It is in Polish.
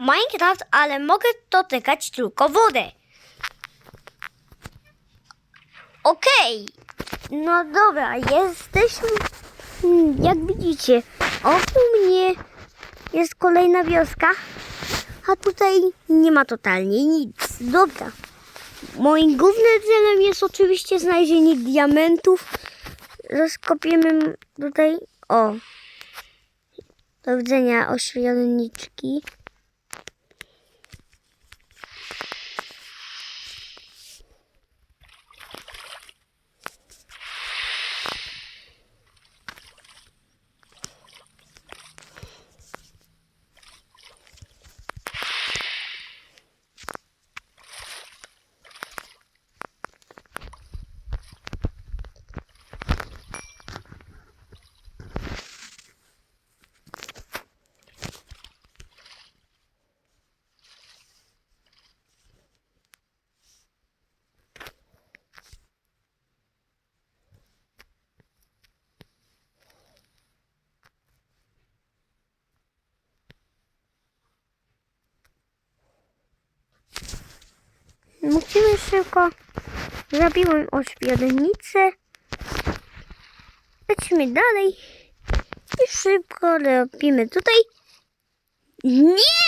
Minecraft, ale mogę dotykać tylko wodę. Okej. No dobra, jesteśmy. Jak widzicie, wokół mnie jest kolejna wioska, a tutaj nie ma totalnie nic. Dobra. Moim głównym celem jest oczywiście znalezienie diamentów. Rozkopiemy tutaj. O. Do widzenia ośmiorniczki. Musimy szybko. Zabiłem ośmiornicę. Lecimy dalej. I szybko robimy tutaj. Nie!